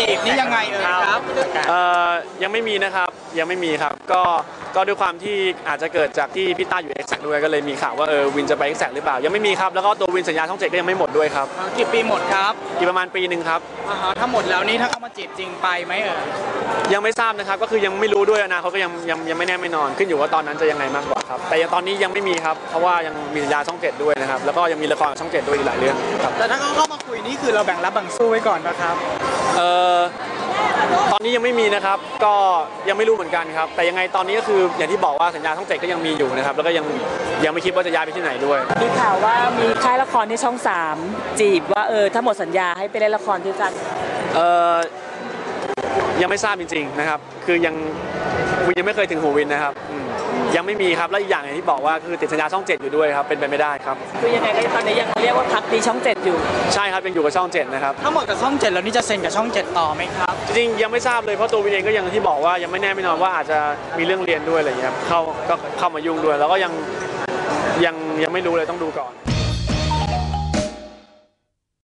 จีบนี่ยังไงเอ่ยครับ เอ่อยังไม่มีนะครับยังไม่มีครับ ก็ก็ด้วยความที่อาจจะเกิดจากที่พี่ต้าอยู่เอ็กซ์ด้วยก็เลยมีข่าวว่าเออวินจะไปเอ็กซ์หรือเปล่ายังไม่มีครับแล้วก็ตัววินสัญญาช่องเจ็ดก็ยังไม่หมดด้วยครับกี่ปีหมดครับอีกประมาณปีหนึ่งครับอ่าฮะถ้าหมดแล้วนี่ถ้าเขามาจีบจริงไปไหมเอ่ยยังไม่ทราบนะครับก็คือยังไม่รู้ด้วยอนาคตก็ยังยังยังไม่แน่ไม่นอนขึ้นอยู่ว่าตอนนั้นจะยังไงมากกว่าครับแต่ยังตอนนี้ยังไม่มีครับเพราะว่ายังมีสัญญาช่องเจ็ดด้วยนะครับแล้วก็ยังมีละครกับช่องเจ็ดด้วยอีกหลายเรื่องครับแต่ถ้าเขาเข้ามาคุยนี่คือเราแบ่งรับแบ่งสู้ไว้ก่อนนะครับ เอ่อ ตอนนี้ยังไม่มีนะครับ ก็ยังไม่รู้เหมือนกันครับ แต่ยังไงตอนนี้ก็คืออย่างที่บอกว่าสัญญาช่องเจ็ดก็ยังมีอยู่นะครับ แล้วก็ยังยังไม่คิดว่าจะย้ายไปที่ไหนด้วย มีข่าวว่ามีค่ายละครที่ช่องสามจีบว่าเออถ้าหมดสัญญาให้ไปเล่นละครด้วยกัน เอ่อยังไม่ทราบจริงๆนะครับ คือยัง วินยังไม่เคยถึงหูวินนะครับอืมยังไม่มีครับและอีกอย่างอย่างที่บอกว่าคือติดสัญญาช่องเจ็ดอยู่ด้วยครับเป็นไปไม่ได้ครับ คือยังไงก็ตอนนี้ยังเรียกว่าพักดีช่องเจ็ดอยู่ ใช่ครับยังอยู่กับช่องเจ็ดนะครับ ถ้าหมดกับช่องเจ็ดแล้วนี่จะเซ็นกับช่องเจ็ดต่อไหมครับ จริงๆยังไม่ทราบเลยเพราะตัววินเองก็ยังที่บอกว่ายังไม่แน่ไม่นอนว่าอาจจะมีเรื่องเรียนด้วยอะไรอย่างเงี้ยครับเข้าก็เข้ามายุ่งด้วย แล้วก็ยังยังยังไม่รู้เลยต้องดูก่อน